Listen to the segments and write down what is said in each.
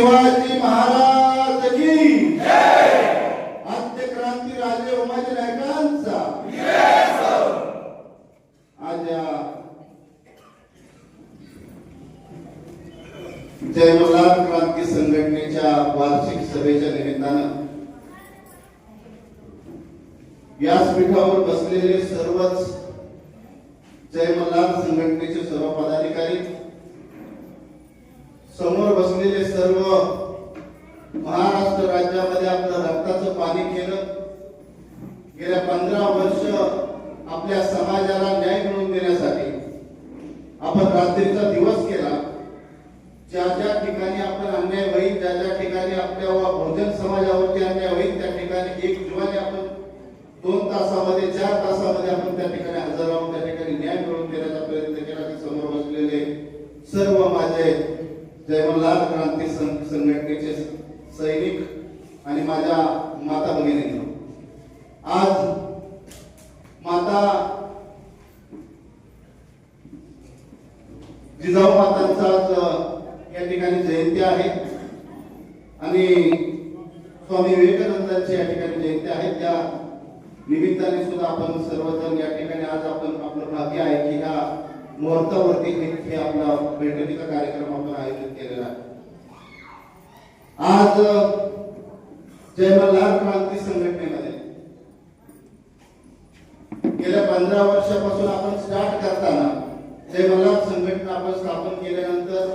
शिवाजी महाराज की आद्य क्रांती राजे उमाजी नायकांचा. आज जयमल्हार क्रांती संघटनेच्या वार्षिक सभेच्या निमित्तानं व्यासपीठावर बसलेले सर्वच जयमल्हार संघटनेचे सर्व पदाधिकारी समोर बसलेले सर्व महाराष्ट्र राज्यामध्ये आपलं रक्ताचं पाणी केलं. गेल्या पंधरा वर्ष आपल्या समाजाला न्याय मिळवून देण्यासाठी आपण रात्रीचा दिवस केला. ज्या ज्या ठिकाणी आपण अन्याय होईल ज्या ज्या ठिकाणी आपल्या बहुजन समाजावरती अन्याय होईल त्या ठिकाणी एक जीवाने आपण दोन तासामध्ये चार तासामध्ये आपण त्या ठिकाणी हजर राहून त्या ठिकाणी न्याय मिळवून देण्याचा प्रयत्न केला. की समोर बसलेले सर्व माझे जयमल्हार क्रांती संघटनेचे सैनिक आणि माझ्या माता भगिनी आज माता जिजाऊ मातांचा या ठिकाणी जयंती आहे. आणि स्वामी विवेकानंदांची या ठिकाणी जयंती आहे. त्या निमित्ताने सुद्धा आपण सर्वजण या ठिकाणी आज आपण आपलं भाग्य आहे की ह्या मुहूर्तावरती हे आपला बैठकीचा कार्यक्रम आपण आयोजित केलेला आहे. आज जय जयमल्हार क्रांती संघटनेमध्ये गेल्या पंधरा वर्षापासून आपण स्टार्ट करताना जयमल्हार संघटना आपण स्थापन केल्यानंतर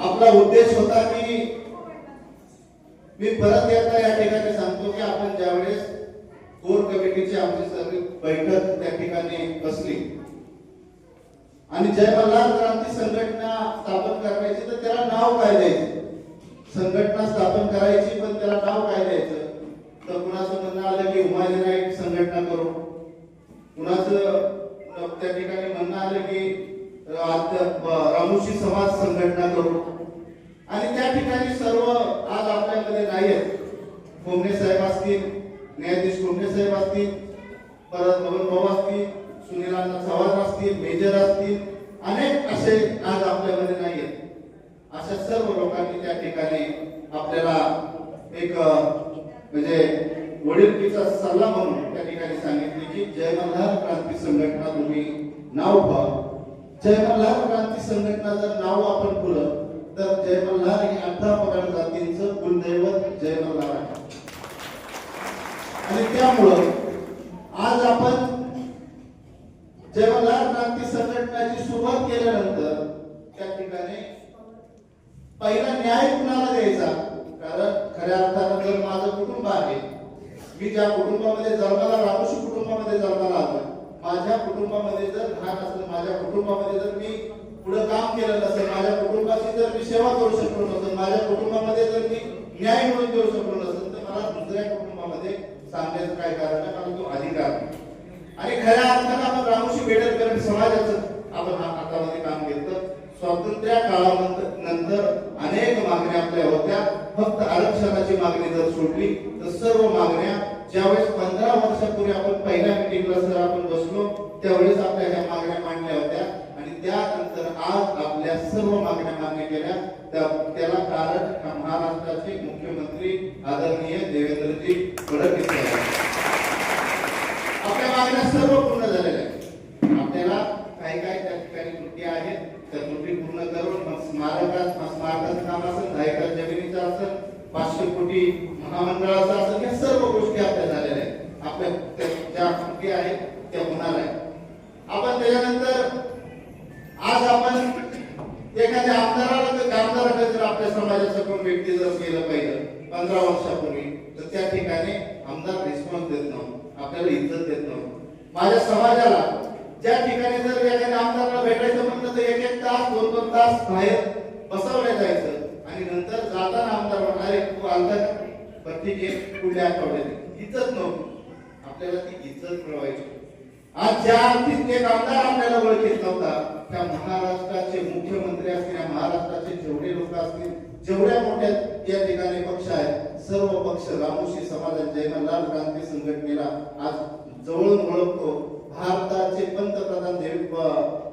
आपला उद्देश होता की मी परत एकदा या ठिकाणी सांगतो की आपण ज्यावेळेस कोर कमिटीची आमची सगळी बैठक त्या ठिकाणी बसली. आणि जयमल्हार क्रांती संघटना स्थापन करायची तर त्याला नाव काय द्यायचं? संघटना स्थापन करायची पण त्याला नाव काय द्यायचं? तर कुणाचं म्हणणं आलं की उमाजी नाईक संघटना करू? कुणाचं त्या ठिकाणी म्हणणं आलं की अ, रामोशी समाज संघटना करू? आणि त्या ठिकाणी सर्व आज आपल्यामध्ये नाही आहेत. कोंबडे साहेब असतील न्यायाधीश कोमणे साहेब असतील परत बबन भाऊ असतील सुनीलांना चव्हाण असतील मेजर असतील अनेक असे आज आपल्यामध्ये नाही आहेत अशा सर्व लोकांनी त्या ठिकाणी आपल्याला एक म्हणजे वडीलकीचा सल्ला म्हणून त्या ठिकाणी सांगितले की जय मल्हार क्रांती संघटना तुम्ही नाव पहा. जय मल्हार क्रांती संघटना जर नाव आपण फुलं तर जयमल्हार हे अठरा पगार जातींचं कुलदैवत जयमल्हार आहे. आणि त्यामुळं आज आपण जयमल्हार क्रांती संघटनाची सुरुवात केल्यानंतर त्या ठिकाणी पहिला न्याय कुणाला द्यायचा? कारण खऱ्या अर्थानं जर माझं कुटुंब आहे मी ज्या कुटुंबामध्ये जन्माला रामोशी कुटुंबामध्ये जन्माला आलो माझ्या कुटुंबामध्ये जर घाट असेल माझ्या कुटुंबामध्ये जर मी पुढे काम केलं नसेल माझ्या कुटुंबाची जर मी सेवा करू शकलो नसेल माझ्या कुटुंबामध्ये जर मी न्याय म्हणून देऊ शकलो नसेल तर मला दुसऱ्या कुटुंबामध्ये सांगण्याचं काय कारण आहे? कारण तो अधिकार आहे. आणि खऱ्या अर्थानं आपण रामोशी बेडरकर समाजाचं आपण हा- हातामध्ये काम घेतलं. स्वातंत्र्य काळानंतर नंतर अनेक मागण्या आपल्या होत्या. फक्त आरक्षणाची मागणी जर सोडली तर सर्व मागण्या ज्यावेळेस पंधरा वर्षापूर्वी आपण पहिल्या मिटिंगला सर आपण बसलो त्यावेळेस आपल्या ह्या मागण्या मांडल्या होत्या. आणि त्यानंतर आज आपल्या सर्व मागण्या मान्य केल्या. त्या त्याला कारण हा महाराष्ट्राचे मुख्यमंत्री आदरणीय देवेंद्रजी फडणवीस आपल्या मागण्या सर्व पूर्ण झालेल्या आहेत. आपल्याला काही काही त्या ठिकाणी त्रुटी आहेत. त्या त्रुटी पूर्ण करून मग स्मारकात स्मारकाचं काम असेल दहा जमिनीचं असेल पाचशे कोटी महामंडळाचं असेल या सर्व गोष्टी आपल्या झालेल्या आहेत. आपल्या ज्या त्रुटी आहेत त्या होणार आहेत. आपण त्याच्यानंतर आज आपण एखाद्या आमदाराला तर आमदाराला जर आपल्या समाजाचं कोण व्यक्ती जर केलं पाहिजे पंधरा वर्षापूर्वी तर त्या ठिकाणी आमदार रिस्पॉन्स देत नव्हतं. आपल्याला इज्जत देत नव्हतं. माझ्या समाजाला ज्या ठिकाणी जर एखाद्या आमदाराला भेटायचं म्हणलं तर एक एक तास दोन दोन तास बाहेर बसवलं जायचं. आणि नंतर जाताना आमदार म्हणणार तू आलता प्रत्येक एक पुढल्या आठवड्यात इज्जत नव्हती. आपल्याला ती इज्जत मिळवायची. आज ज्या अर्थीत एक आमदार आपल्याला ओळखीत नव्हता त्या महाराष्ट्राचे मुख्यमंत्री असतील या महाराष्ट्राचे जेवढे लोक असतील जेवढ्या मोठ्या या ठिकाणी पक्ष आहेत सर्व पक्ष रामोशी समाजात जयमल्लाल क्रांती संघटनेला आज जवळून ओळखतो. भारताचे पंतप्रधान देव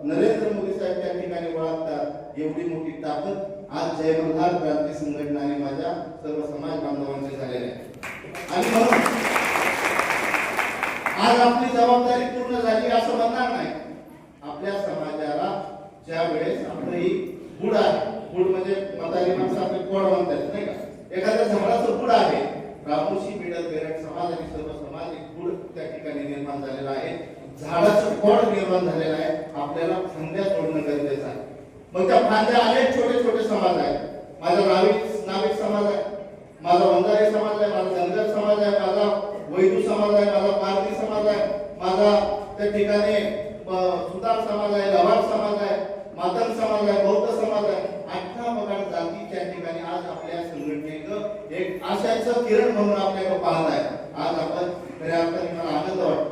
नरेंद्र मोदी साहेब त्या ठिकाणी ओळखतात एवढी मोठी ताकद आज जय मल्हार क्रांती संघटना आणि माझ्या सर्व समाज बांधवांचे झालेले आहे. आणि म्हणून आज आपली जबाबदारी पूर्ण झाली असं म्हणणार नाही. आपल्या समाजाला ज्या वेळेस आपलं ही गुड आहे गुड म्हणजे मताली माणसं आपले कोड म्हणतात नाही का? एखाद्या झाडाचं गुड आहे. रामोशी मिडल बेरट समाज आणि सर्व समाज एक गुड त्या ठिकाणी निर्माण झालेला आहे. झाडाचं खोड निर्माण झालेलं आहे. आपल्याला फांद्या तोडणं गरजेचं आहे. मग त्या फांद्या अनेक छोटे छोटे समाज आहेत. माझा नाविक नाविक समाज आहे. माझा वंजारी समाज आहे. माझा धनगर समाज आहे. माझा वैदू समाज आहे. माझा पारधी समाज आहे. माझा त्या ठिकाणी सुतार समाज आहे लवार समाज आहे मातन समाज आहे बौद्ध समाज आहे. अठरा प्रकार जातीच्या ठिकाणी आज आपल्या संघटनेचं एक आशाचं किरण म्हणून आपल्याला पाहत आहे. आज आपण खऱ्या अर्थाने मला आनंद वाटतो.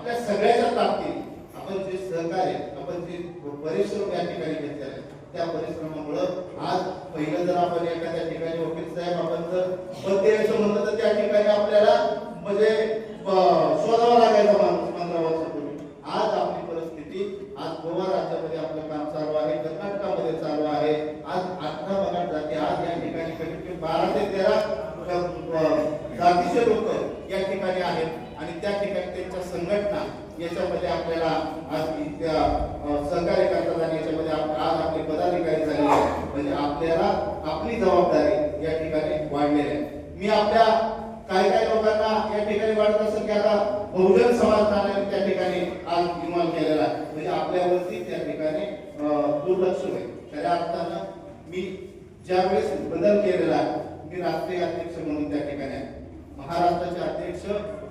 आपल्या सगळ्याच्या ताकदीत आपण जे सहकार्य आपण जे परिश्रम या ठिकाणी घेतले आहे त्या परिश्रमामुळं आज पहिलं जर आपण एखाद्या ठिकाणी वकील साहेब आपण जर पद द्यायचं म्हणलं तर त्या ठिकाणी आपल्याला म्हणजे शोधावा लागायचा माणूस पंधरा वर्षापूर्वी. आज आपली परिस्थिती आज गोवा राज्यामध्ये आपलं काम चालू आहे कर्नाटकामध्ये चालू आहे आज अठरा पगार जाती आज या ठिकाणी कमीत कमी बारा ते तेरा जातीचे लोक या ठिकाणी आहेत. आणि त्या ठिकाणी त्यांच्या संघटना याच्यामध्ये आपल्याला आज त्या सहकार्य करतात आणि याच्यामध्ये आज आपले पदाधिकारी झालेले आहेत. म्हणजे आपल्याला आपली जबाबदारी या ठिकाणी वाढलेली आहे. मी आपल्या काही काही लोकांना या ठिकाणी वाटत असेल की आता बहुजन समाजाने त्या ठिकाणी आज निर्माण केलेला आहे. म्हणजे आपल्यावरती त्या ठिकाणी दुर्लक्ष होईल. खऱ्या अर्थानं मी ज्यावेळेस बदल केलेला मी राष्ट्रीय अध्यक्ष म्हणून त्या ठिकाणी आहे. महाराष्ट्राचे अध्यक्ष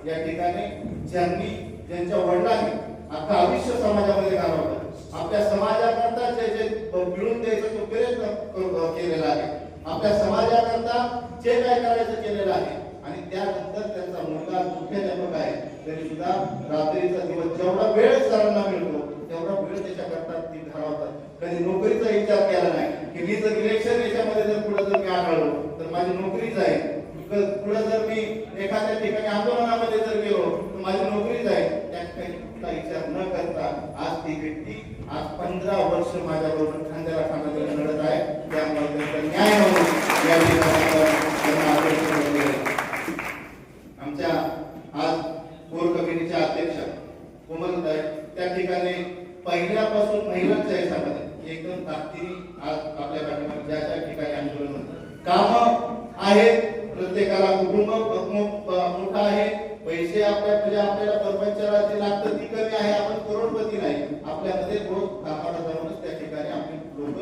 या ठिकाणी ज्यांनी ज्यांच्या वडिलांनी आता आयुष्य समाजामध्ये घालवलं. आपल्या समाजाकरता जे जे मिळून द्यायचा तो प्रयत्न केलेला आहे. आपल्या समाजाकरता जे काय करायचं केलेलं आहे. आणि त्यानंतर त्यांचा मुलगा मुख्याध्यापक आहे. तरी सुद्धा रात्रीचा दिवस जेवढा वेळ सरांना मिळतो तेवढा वेळ त्याच्याकरता ती घालवतात. कधी नोकरीचा विचार केला नाही. की मी जर इलेक्शन याच्यामध्ये जर पुढे जर मी आढळलो तर माझी नोकरी जाईल पुढे जर मी एखाद्या ठिकाणी आंदोलनामध्ये जर गेलो तर माझी नोकरी जाईल. त्या ठिकाणी कुठला विचार न करता आज ती व्यक्ती आज पंधरा वर्ष माझ्याबरोबर खांद्याला खांद्याला लढत आहे त्यामुळे त्यांचा न्याय म्हणून या ठिकाणी आपण त्यांना अध्यक्ष बनवलेलं आहे. आमच्या आज कोर कमिटीच्या अध्यक्ष कोमलताई त्या ठिकाणी पहिल्यापासून महिलांच्या याच्यामध्ये एकदम ताकदीने आज आपल्या पाठीमागे ज्या ज्या ठिकाणी आंदोलन काम आहेत प्रत्येकाला कुटुंब मो- मोठं आहे पैसे म्हणजे आपल्याला परपंचाला लागतं ती कमी आहे आपण करोडपती नाही. आपल्यामध्ये रोज कामाला जाऊनच त्या ठिकाणी आपली लोक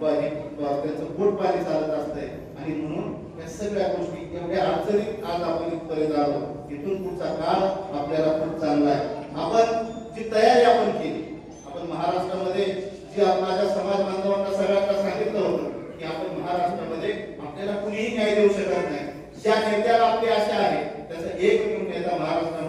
त्याचं बोट पाणी चालत असतंय. आणि म्हणून या सगळ्या गोष्टी एवढ्या अडचणीत आज आपण इथपर्यंत आलो. इथून पुढचा काळ आपल्याला खूप चांगला आहे. आपण जी तयारी आपण केली आपण महाराष्ट्रामध्ये जी माझ्या समाज बांधवांना सगळ्यांना सांगितलं होतं की आपण महाराष्ट्रामध्ये आपल्याला कुणीही न्याय देऊ शकत नाही. ज्या नेत्याला आपली आशा आहे त्याचा एक नेता महाराष्ट्र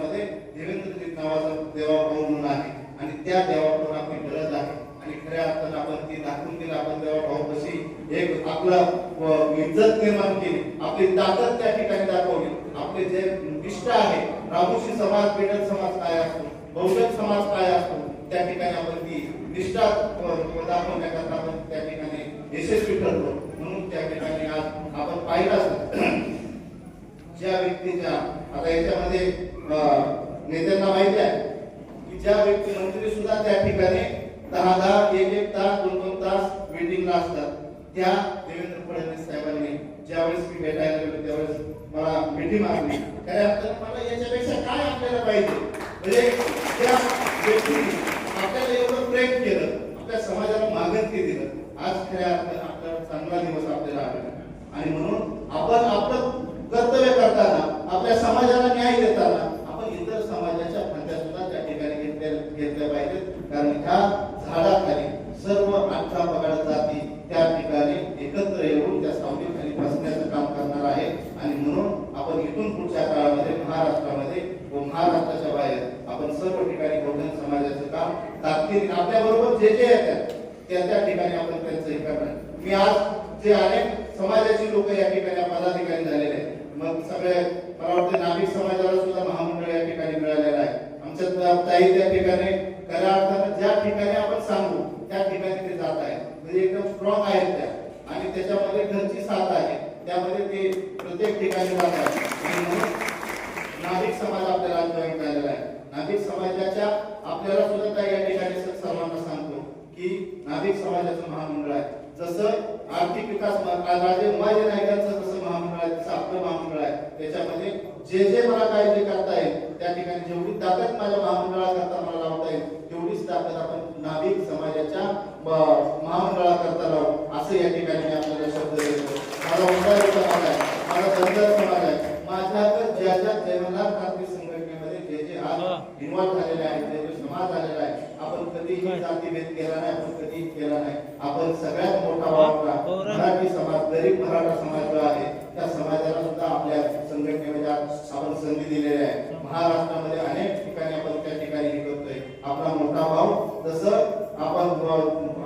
देवाचा नावाचा म्हणून आहे. आणि त्या देवाकडून आपली गरज आहे. आणि खऱ्या अर्थानं आपण ती दाखवून दिलं आपण देवाभाऊ कशी एक आपलं इज्जत निर्माण केली आपली ताकद त्या ठिकाणी दाखवली. आपले जे इष्ट आहे रामोशी समाज पेटत समाज काय असतो बहुजन समाज काय असतो त्या ठिकाणी आपण ती निष्ठा दाखवण्याकरता आपण त्या ठिकाणी यशस्वी ठरतो म्हणून त्या ठिकाणी आज आपण पाहिलं असेल ज्या व्यक्तीच्या आता याच्यामध्ये नेत्यांना माहिती आहे. की ज्या व्यक्ती मंत्री सुद्धा त्या ठिकाणी दहा दहा एक एक तास दोन दोन तास मिटिंगला असतात. त्या देवेंद्र फडणवीस साहेबांनी ज्यावेळेस मी भेटायला गेलो त्यावेळेस मला भेटी मागली खऱ्या अर्थानं मला याच्यापेक्षा काय आपल्याला पाहिजे? म्हणजे त्या व्यक्तीने आपल्याला एवढं प्रेम केलं आपल्या समाजाला मागणी दिलं. आज खऱ्या अर्थानं आपला चांगला दिवस आपल्याला आला आणि म्हणून आपण आपलं कर्तव्य करताना आपल्या समाजाला न्याय देताना आपण इतर समाजाच्या खांद्या सुद्धा त्या ठिकाणी घेतल्या घेतल्या पाहिजेत कारण ह्या झाडाखाली सर्व बघायला जाती त्या ठिकाणी एकत्र येऊन त्या सावलीखाली बसण्याचं काम करणार आहे. आणि म्हणून आपण इथून पुढच्या काळामध्ये महाराष्ट्रामध्ये व महाराष्ट्राच्या बाहेर आपण सर्व ठिकाणी बहुजन समाजाचं काम ताकदीने आपल्याबरोबर जे जे येतात त्या त्या ठिकाणी आपण त्यांचं हे करणार. मी आज जे अनेक समाजाची लोक या ठिकाणी पदाधिकारी झालेले आहेत. मग सगळे मला वाटतं नाभिक समाजाला सुद्धा महामंडळ या ठिकाणी मिळालेलं आहे. आमच्या ताई त्या ठिकाणी खऱ्या अर्थानं ज्या ठिकाणी आपण सांगू त्या ठिकाणी ते जात आहेत. म्हणजे एकदम स्ट्रॉंग आहेत त्या. आणि त्याच्यामध्ये घरची साथ आहे. त्यामध्ये ते प्रत्येक ठिकाणी जात आहे म्हणून नाभिक समाज आपल्याला जॉईन झालेला आहे. नाभिक समाजाच्या आपल्याला सुद्धा काही या ठिकाणी सर्वांना सांगतो की नाभिक समाजाचं महामंडळ आहे. जसं आर्थिक विकास राजे उमाजी नायकांचं जसं महामंडळ आहे तसं आपलं महामंडळ आहे. त्याच्यामध्ये जे जे मला काय जे करता येईल त्या ठिकाणी जेवढी ताकद माझ्या महामंडळाकरता मला लावता येईल तेवढीच ताकद आपण नाभिक समाजाच्या महामंडळाकरता लावू. असं या ठिकाणी मी आपल्याला शब्द देतो. माझा उंडारी समाज आहे? माझा धनगर समाज आहे? माझ्याकडे ज्या ज्या जयमल्हार क्रांती संघटनेमध्ये जे जे आज इन्व्हॉल्व झालेले आहेत जे जे समाज झालेला आहे आपण कधीही जातीभेद केला नाही आपण कधीही केला नाही. आपण सगळ्यात मोठा वापरा मराठी समाज गरीब मराठा समाज जो आहे त्या समाजाला सुद्धा आपल्या संघटनेमध्ये आज आपण संधी दिलेली आहे महाराष्ट्रामध्ये अनेक ठिकाणी आपण त्या ठिकाणी हे करतोय आपला मोठा भाऊ जसं आपण अ,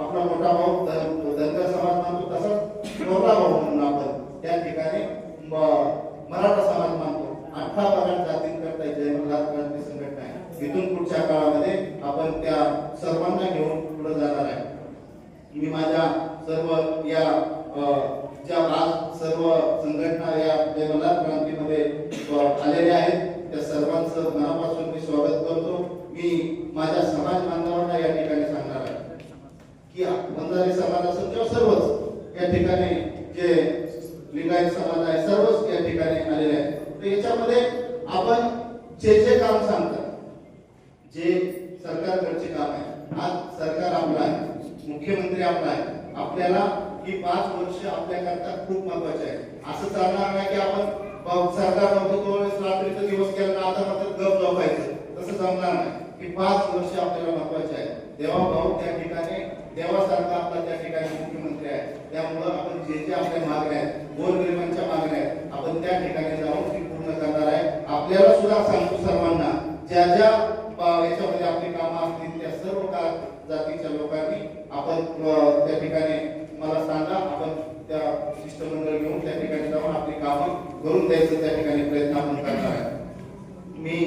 आपला मोठा भाऊ धन- धनगर समाज मानतो तसंच मोठा भाऊ म्हणून आपण त्या ठिकाणी म- मराठा समाज मानतो अठरा बारा जातींकरता जय मल्हार क्रांती संघटना आहे इथून पुढच्या काळामध्ये आपण त्या सर्वांना घेऊन पुढे जाणार आहे मी माझ्या सर्व या अ, ज्या आज सर्व संघटना या जय मल्हार क्रांतीमध्ये अ, आलेल्या आहेत त्या सर्वांचं मनापासून मी स्वागत करतो मी माझ्या समाज बांधवांना या ठिकाणी सांगणार आहे की बंजारी समाज असेल किंवा सर्वच या ठिकाणी जे लिंगायत समाज आहे सर्वच या ठिकाणी आलेले आहेत. तर याच्यामध्ये आपण जे जे काम सांगतात जे सरकारकडचे काम आहे आज सरकार आपलं आहे मुख्यमंत्री आपला आहे आपल्याला ही पाच वर्ष आपल्याकरता खूप महत्त्वाचे आहे. असं चालणार नाही की आपण सरकार नव्हतं तो वेळेस रात्रीचा दिवस केला आता मात्र गप झोपायचं. तसं जमणार नाही. ही पाच वर्ष आपल्याला महत्त्वाचे आहे. तेव्हा भाऊ त्या ठिकाणी देवासारखा आपला त्या ठिकाणी मुख्यमंत्री आहे त्यामुळं आपण जे जे आपल्या मागण्या आहेत गोरगरिबांच्या मागण्या आहेत आपण त्या ठिकाणी जाऊन ती पूर्ण करणार आहे. आपल्याला सुद्धा सांगतो सर्वांना ज्या ज्या याच्यामध्ये आपली कामं असतील त्या सर्व का जातीच्या लोकांनी आपण त्या ठिकाणी मला सांगा आपण त्या शिष्टमंडळ घेऊन त्या ठिकाणी जाऊन आपली कामं करून द्यायचं त्या ठिकाणी प्रयत्न आपण करणार आहे. मी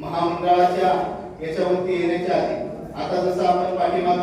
महामंडळाच्या याच्यावरती येण्याच्या आधी आता जसं आपण पाठीमाग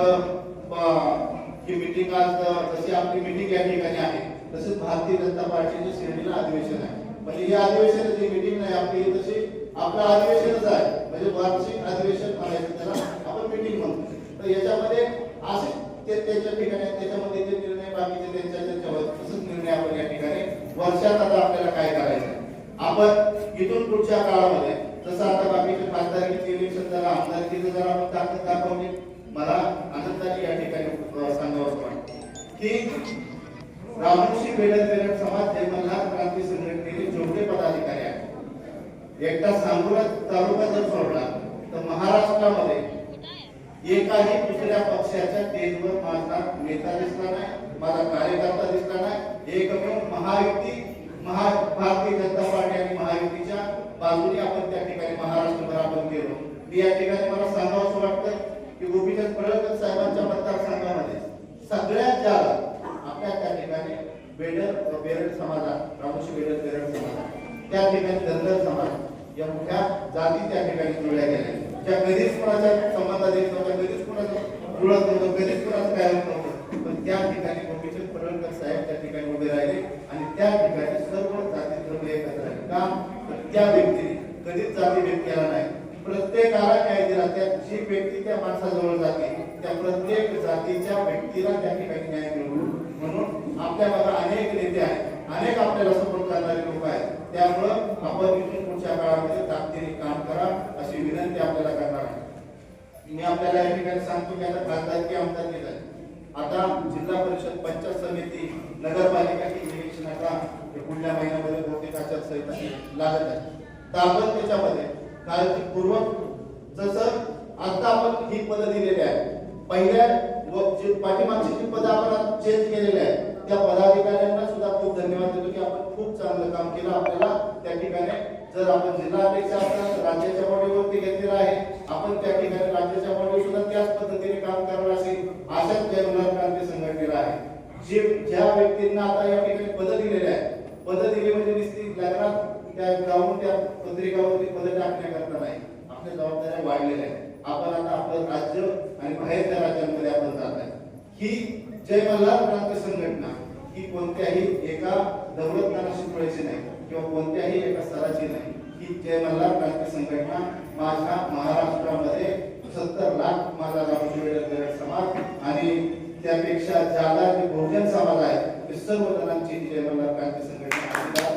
ही मिटिंग आज जशी आपली मिटिंग या ठिकाणी आहे तसेच भारतीय जनता पार्टीच्या शिर्डीला अधिवेशन आहे. म्हणजे ही अधिवेशनाची मिटिंग नाही आपली तशी आपलं अधिवेशनच आहे. म्हणजे वार्षिक अधिवेशन म्हणायचं त्याला आपण मिटिंग म्हणतो. तर याच्यामध्ये असे ते त्याच्या ठिकाणी त्याच्यामध्ये जे निर्णय बाकीचे त्यांच्या त्यांच्यावर तसंच निर्णय आपण या ठिकाणी वर्षात आता आपल्याला काय करायचं आपण इथून पुढच्या काळामध्ये जसं आता बाकीचे खासदारकीचे इलेक्शन झालं आमदारकीचं जर आपण ताकद दाखवली मला आनंदाने या ठिकाणी सांगावं वाटतं. की रामोशी बेडर समाज जय मल्हार क्रांती संघटनेचे जेवढे पदाधिकारी आहेत. एकदा सांगोला तालुका जर सोडला तर महाराष्ट्रामध्ये एकाही दुसऱ्या पक्षाच्या स्टेजवर माझा नेता दिसला नाही माझा कार्यकर्ता दिसला नाही. एकमेव महायुती महा भारतीय जनता पार्टी आणि महायुतीच्या बाजूने आपण त्या ठिकाणी महाराष्ट्रभर आपण गेलो. मी या ठिकाणी मला सांगावं असं वाटतं की गोपीचंद पडळकर साहेबांच्या मतदारसंघामध्ये सगळ्यात जास्त आपल्या त्या ठिकाणी बेडर बेरड समाजात रामोशी बेडर बेरड समाजात त्या ठिकाणी धनगर समाज या मोठ्या जाती त्या ठिकाणी जुळल्या गेल्या. ज्या कधीच कोणाच्या संबंधात येत नव्हत्या कधीच कोणाचं जुळत नव्हतं कधीच कोणाचं काय होत नव्हतं पण त्या ठिकाणी गोपीचंद पडळकर साहेब त्या ठिकाणी उभे राहिले आणि त्या ठिकाणी सर्व जाती धर्म एकत्र राहिले का तर त्या व्यक्तीने कधीच जातीभेद केला नाही प्रत्येकाला न्याय दिला त्या जी व्यक्ती त्या माणसाजवळ जाते त्या प्रत्येक जातीच्या व्यक्तीला त्या ठिकाणी न्याय मिळवू आपल्याबरोबर आपल्या अनेक नेते आहेत. अनेक आपल्याला सपोर्ट करणारे लोक आहेत. त्यामुळं आपण इथून पुढच्या काळामध्ये ताकदीने काम करा अशी विनंती आपल्याला करणार आहे. मी आपल्याला या ठिकाणी सांगतो की आता खासदारकी आमदार केला आता जिल्हा परिषद पंचायत समिती नगरपालिका ही इलेक्शन आता हे पुढल्या महिन्यामध्ये बहुतेक आचारसंहिता लागत आहे. तर आपण त्याच्यामध्ये काळजीपूर्वक जसं आता आपण ही पदं दिलेली आहे पहिल्या व जे पाठीमागची जी पद आपण चेंज केलेले आहे त्या पदाधिकाऱ्यांना सुद्धा खूप धन्यवाद देतो की आपण खूप चांगलं काम केलं आपल्याला. त्या ठिकाणी जर आपण जिल्हा अध्यक्ष असताना राज्याच्या बॉडीवरती घेतलेला आहे. आपण त्या ठिकाणी राज्याच्या बॉडी सुद्धा त्याच पद्धतीने काम करणार असेल अशाच जय क्रांती संघटनेला आहे. जे ज्या व्यक्तींना आता या ठिकाणी पद दिलेले आहेत पद दिली म्हणजे नुसती लग्नात त्या जाऊन त्या पत्रिकावरती पद टाकण्याकरता नाही. आपल्या जबाबदाऱ्या वाढलेल्या आहेत. आपण आता आपलं राज्य आणि बाहेरच्या राज्यांमध्ये आपण जात आहे ही जय मल्हार प्रांत संघटना ही कोणत्याही एका दौलतदारा शिकवायची नाही किंवा कोणत्याही एका स्तराची नाही. ही जय मल्हार प्रांत संघटना माझ्या महाराष्ट्रामध्ये सत्तर लाख माझा रामजी समाज आणि त्यापेक्षा ज्यादा जे बहुजन समाज आहे ते सर्व जणांची जय मल्हार प्रांत संघटना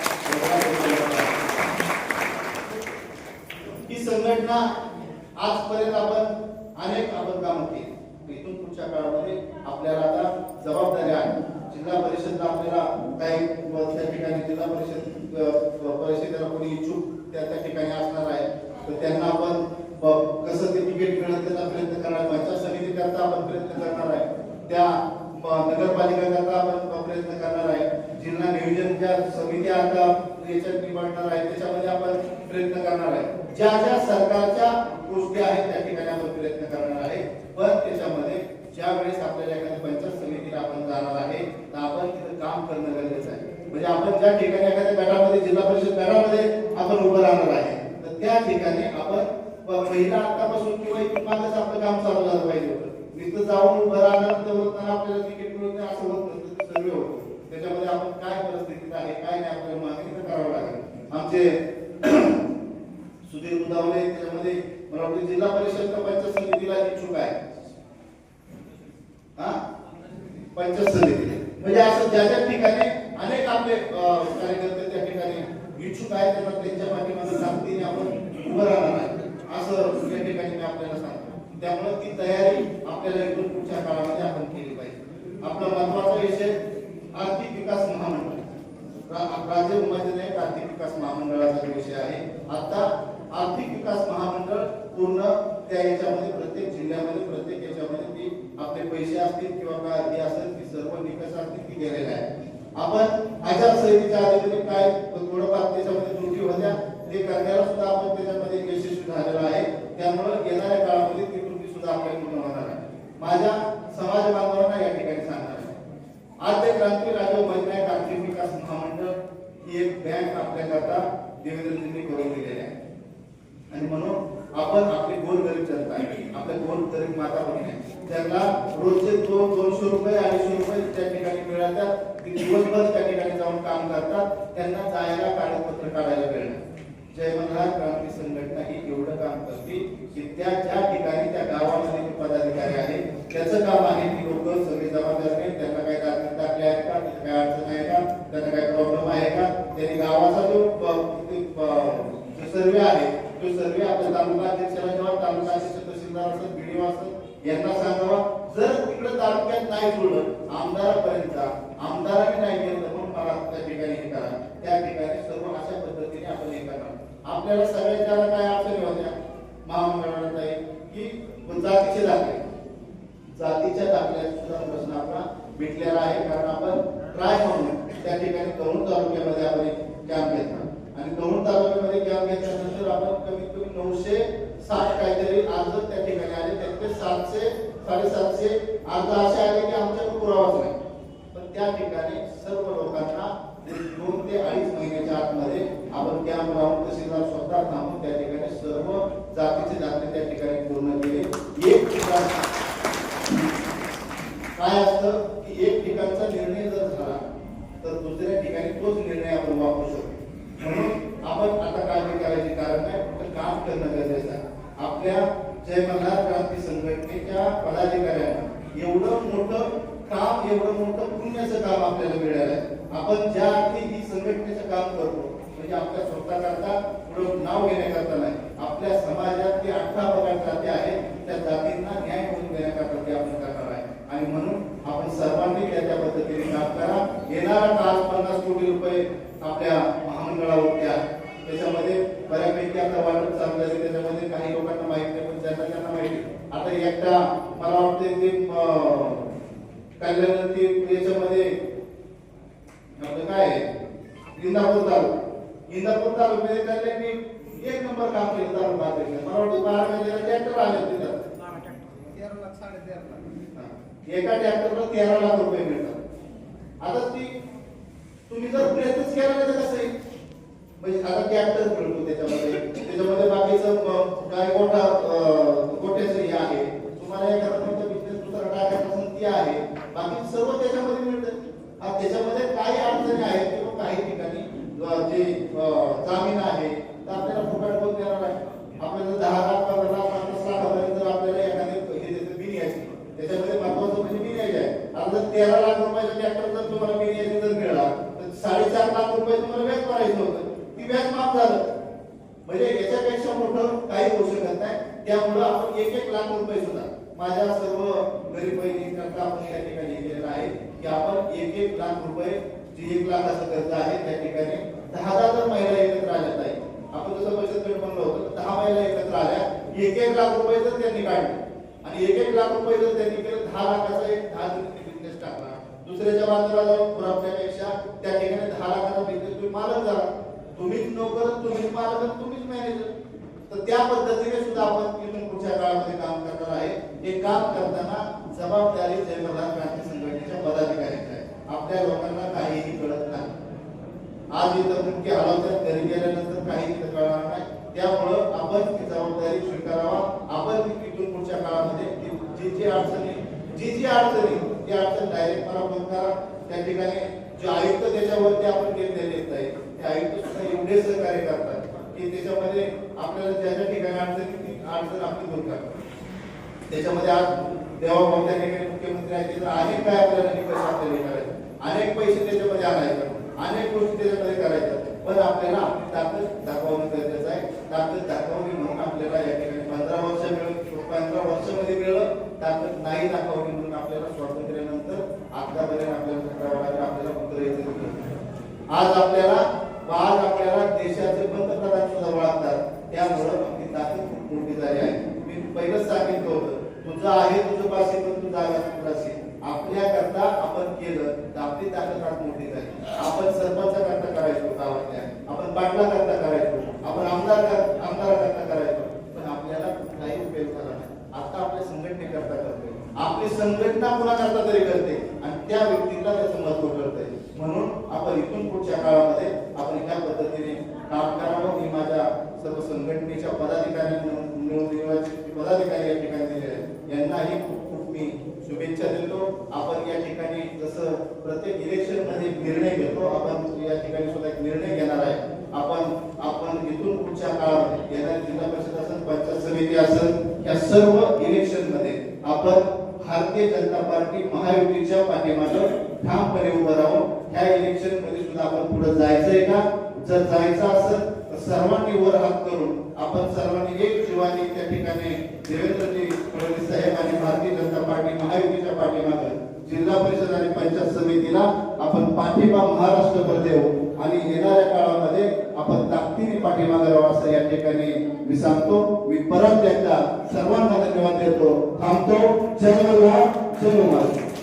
ही संघटना आजपर्यंत आपण अनेक आपण कामं केली इथून पुढच्या काळामध्ये आपल्याला आता जबाबदारी आहे. जिल्हा परिषदला आपल्याला काही त्या ठिकाणी जिल्हा परिषद परिषदेला कोणी इच्छुक त्या त्या ठिकाणी असणार आहे. तर त्यांना आपण कसं ते तिकीट मिळत त्याचा प्रयत्न करणार पंचायत समिती करता आपण प्रयत्न करणार आहे त्या नगरपालिका करता आपण प्रयत्न करणार आहे. जिल्हा नियोजन ज्या समिती आता याच्यात निवडणार आहे त्याच्यामध्ये आपण प्रयत्न करणार आहे. ज्या ज्या सरकारच्या गोष्टी आहेत त्या ठिकाणी आपण प्रयत्न करणार आहे. पण त्याच्यामध्ये ज्या वेळेस आपल्याला एखाद्या पंचायत समितीला आपण जाणार आहे तर आपण तिथं काम करणं गरजेचं आहे. म्हणजे आपण ज्या ठिकाणी एखाद्या गटामध्ये जिल्हा परिषद गटामध्ये आपण उभं राहणार आहे तर त्या ठिकाणी आपण पहिला आतापासून किंवा इथून मागच आपलं काम चालू झालं पाहिजे होतं. तिथं जाऊन उभं राहणार तेवढं आपल्याला तिकीट मिळत नाही असं होत नसतं ते सर्व होतं त्याच्यामध्ये आपण काय परिस्थितीत आहे काय नाही आपल्याला मागणी तर करावं लागेल आमचे सुधीर मुदावले त्याच्यामध्ये मला जिल्हा परिषद का पंचायत समितीला इच्छुक आहे? हा? पंचायत समिती म्हणजे असं ज्या ज्या ठिकाणी अनेक आपले कार्यकर्ते त्या ठिकाणी इच्छुक आहेत त्यांना त्यांच्या पाठीमध्ये ताकदीने आपण उभं राहणार आहे. असं या ठिकाणी मी आपल्याला सांगतो. त्यामुळे ती तयारी आपल्याला इथून पुढच्या काळामध्ये आपण केली पाहिजे. आपला महत्त्वाचा विषय आर्थिक विकास महामंडळ. राज्य उमाजी आर्थिक विकास महामंडळाचा विषय आहे. आता आर्थिक विकास महामंडळ पूर्ण त्या याच्यामध्ये प्रत्येक जिल्ह्यामध्ये प्रत्येक याच्यामध्ये ती आपले पैसे असतील किंवा काय हे असेल ती सर्व निकष असतील ती गेलेले आहे. आपण आचारसंहितेच्या आधीमध्ये म्हणजे काय थोडंफार त्याच्यामध्ये त्रुटी होत्या ते करण्याला सुद्धा आपण त्याच्यामध्ये यशस्वी झालेलो आहे. त्यामुळे येणाऱ्या काळामध्ये ती त्रुटी सुद्धा आपल्याला पूर्ण होणार आहे. माझ्या समाज बांधवांना या ठिकाणी सांगणार आहे. ते क्रांती राजीव नाईक आर्थिक विकास महामंडळ ही एक बँक आपल्याकरता देवेंद्रजींनी करून दिलेली आहे. आणि म्हणून आपण आपली गोरगरीब जनता आहे. आपल्या गोरगरीब माता भगिनी आहे. त्यांना रोजचे दोन दोनशे रुपये अडीचशे रुपये त्या ठिकाणी मिळतात ते दिवसभर त्या ठिकाणी जाऊन काम करतात. त्यांना जायला कागदपत्र काढायला वेळ नाही. जय मल्हार क्रांती संघटना ही एवढं काम करते की त्या ज्या ठिकाणी त्या गावामध्ये जे पदाधिकारी आहेत त्याचं काम आहे की लोक सगळे जबाबदारी त्यांना काही दाखल टाकले आहेत का? त्याची काही अडचण आहे का? त्यांना काही प्रॉब्लेम आहे का? त्यांनी गावाचा जो सर्वे आहे तो सर्वे आपल्या तालुका अध्यक्षाला जेव्हा तालुका अध्यक्ष तहसीलदार असत बीडीओ यांना सांगावा जर तिकडे तालुक्यात नाही जुळलं आमदारापर्यंत जा. आमदाराने नाही गेलं म्हणून मला त्या ठिकाणी हे करा. त्या ठिकाणी सर्व अशा पद्धतीने आपण हे करणार आपल्याला सगळ्यात ज्याला काय अडचणी होत्या? महामंडळाला ताई की जातीचे दाखले. जातीच्या दाखल्यात सुद्धा प्रश्न आपला भेटलेला आहे कारण आपण ट्राय म्हणून त्या ठिकाणी तरुण तालुक्यामध्ये आपण कॅम्प घेतला आणि तरुण तालुक्यामध्ये कॅम्प घेतल्यानंतर आपण कमीत कमी नऊशे साठ काहीतरी अर्ज त्या ठिकाणी सातशे साडेसातशे अर्ज असे आले की आमच्याकडे पुरावाच नाही. पण त्या ठिकाणी सर्व लोकांना म्हणजे दोन ते अडीच महिन्याच्या आतमध्ये आपण कॅम्प राहून तहसीलदार स्वतः थांबून त्या ठिकाणी सर्व जातीचे दाखले त्या ठिकाणी पूर्ण केले. एक ठिकाण काय असतं की एक ठिकाणचा निर्णय जर झाला तर दुसऱ्या ठिकाणी तोच निर्णय आपण वापरू शकतो. म्हणून आपण आता काळजी करायची कारण नाही फक्त काम करणं गरजेचं आहे. आपल्या जय मल्हार क्रांती संघटनेच्या पदाधिकाऱ्यांना एवढं मोठं काम एवढं मोठं पुण्याचं काम आपल्याला मिळालं आहे. आपण ज्या अर्थी ही संघटनेचं काम करतो म्हणजे आपल्या स्वतःकरता नाव घेण्याकरता नाही आपल्या समाजात जे अठरा प्रकार जाती आहेत त्या जातींना न्याय मिळवून देण्याकरता ते आपण करणार आहे. आणि म्हणून आपण सर्वांनी त्याच्या पद्धतीने काम करा. येणारा काल पन्नास कोटी रुपये आपल्या महामंडळावरती आहे. त्याच्यामध्ये बऱ्यापैकी आता वाटप चालू झाली त्याच्यामध्ये काही लोकांना माहीत नाही पण ज्यांना त्यांना माहिती आता एकटा मला वाटते ते कल्याण ते याच्यामध्ये आपलं काय आहे? इंदापूर तालुका. इंदापूर तालुक्यामध्ये कल्याणनी एक नंबर काम केलं तालुका मला वाटतं बारा महिन्याला ट्रॅक्टर आले तिथं. तेरा लाख साडेतेरा लाख एका ट्रॅक्टरला तेरा लाख रुपये मिळतात. आता ती तुम्ही जर प्रयत्नच केला तर कसं आहे? म्हणजे आता कॅप्टन मिळतो त्याच्यामध्ये. त्याच्यामध्ये बाकीचं काय मोठा गोट्याचं हे आहे. तुम्हाला एखादा कोणता बिझनेस दुसरा टाकायपासून ती आहे. बाकी सर्व त्याच्यामध्ये मिळतात आज त्याच्यामध्ये काही अडचणी आहेत किंवा काही ठिकाणी जे जामीन आहे तर आपल्याला फुकाट कोण देणार नाही. आपल्याला दहा लाख पंधरा लाख पन्नास लाख हजार जर आपल्याला एखादे हे देतं बिर्याणी त्याच्यामध्ये महत्वाचं म्हणजे बिर्याणी आहे. आता जर तेरा लाख रुपयाचा ट्रॅक्टर जर तुम्हाला बिर्याणी जर मिळाला तर साडेचार लाख रुपये तुम्हाला व्याज भरायचं होतं. व्याज माफ झालं. म्हणजे याच्यापेक्षा मोठं काही होऊ शकत नाही. त्यामुळं आपण एक एक लाख रुपये सुद्धा माझ्या सर्व गरीब बहिणींकरता आपण त्या ठिकाणी केलेलं आहे की आपण एक एक लाख रुपये जे एक लाखाचं कर्ज आहे त्या ठिकाणी दहा दहा जर महिला एकत्र आल्या नाही आपण जसं बचत गट म्हणलं होतं दहा महिला एकत्र आल्या एक एक लाख रुपये जर त्यांनी काढले आणि एक एक लाख रुपये जर त्यांनी केलं दहा लाखाचा एक दहा बिझनेस टाकला दुसऱ्याच्या बांधवाला जाऊन पुरवण्यापेक्षा त्या ठिकाणी दहा लाखाचा बिझनेस तुम्ही मालक झाला. तुम्हीच नोकर तुम्हीच मालक तुम्हीच मॅनेजर. तर त्या पद्धतीने सुद्धा आपण इथून पुढच्या काळामध्ये काम करणार आहे. हे काम करताना जबाबदारी जयप्रधान क्रांती संघटनेच्या पदाधिकाऱ्यांची आहे. आपल्या लोकांना काहीही कळत नाही. आज इथं मुख्य हलवतात घरी गेल्यानंतर काहीही इथं कळणार नाही. त्यामुळं आपण ती जबाबदारी स्वीकारावा. आपण ती इथून पुढच्या काळामध्ये जी जी अडचणी जी जी अडचणी ती अडचण डायरेक्ट मला फोन करा त्या ठिकाणी जे आयुक्त त्याच्यावरती आपण निर्णय घेत आहे ते आयुक्त सुद्धा एवढे सहकार्य करतात की त्याच्यामध्ये आपल्याला ज्या ज्या ठिकाणी अडचणी अडचण आपली दूर करतात. त्याच्यामध्ये आज देवाभाऊ त्या ठिकाणी मुख्यमंत्री आहेत तिथं अनेक काय आपल्याला निकष आपल्याला करायचे अनेक पैसे त्याच्यामध्ये आणायचे अनेक गोष्टी त्याच्यामध्ये करायच्या पण आपल्याला आपली ताकद दाखवणं गरजेचं आहे. ताकद दाखवली म्हणून आपल्याला या ठिकाणी पंधरा वर्ष मिळून पंधरा वर्षामध्ये मिळलं ताकद नाही दाखवली म्हणून आपल्याला स्वातंत्र्यानंतर आतापर्यंत आपल्याला आपल्याला उत्तर आज आपल्याला आज आपल्याला देशाचे पंतप्रधान सुद्धा ओळखतात त्यामुळं आपली ताकद खूप मोठी झाली आहे. मी पहिलंच सांगितलं होतं तुझं आहे तुझं पाशी पण तुझा आहे तुझाशी आपण केलं तर आपली ताकद आज मोठी झाली. आपण सरपंचा करता करायचो गावातल्या. आपण पाटला करता करायचो. आपण आमदार आमदारा आमदार करता करायचो. पण आपल्याला कुठलाही उपयोग झाला नाही. आता आपल्या संघटनेकरता करतोय आपली संघटना कुणाकरता करता तरी करते. आणि त्या व्यक्तीला त्याचं महत्त्व कळतंय म्हणून आपण इथून पुढच्या काळामध्ये आपण ह्या पद्धतीने काम करावं मी माझ्या सर्व संघटनेच्या पदाधिकारी मिळून देवाचे पदाधिकारी या ठिकाणी दिले आहेत. यांनाही खूप खूप मी शुभेच्छा देतो. आपण या ठिकाणी जसं प्रत्येक इलेक्शनमध्ये निर्णय घेतो आपण या ठिकाणी सुद्धा एक निर्णय घेणार आहे. आपण आपण इथून पुढच्या काळामध्ये येणारी जिल्हा परिषद असेल पंचायत समिती असेल या सर्व इलेक्शनमध्ये आपण भारतीय जनता पार्टी महायुतीच्या पाठीमागे ठामपणे उभं राहून ह्या इलेक्शनमध्ये सुद्धा आपण पुढे जायचंय का? जर जायचं असेल सर्वांनी वर हात करून आपण सर्वांनी एक जीवाने त्या ठिकाणी देवेंद्रजी फडणवीस साहेब आणि भारतीय जनता पार्टी महायुतीच्या पाठीमागे जिल्हा परिषद आणि पंचायत समितीला आपण पाठिंबा महाराष्ट्रभर देऊ आणि येणाऱ्या काळामध्ये आपण ताकदीने पाठिंबा राहावं असं या ठिकाणी मी सांगतो. मी परत एकदा सर्वांना धन्यवाद देतो. थांबतो. जय जय महाराज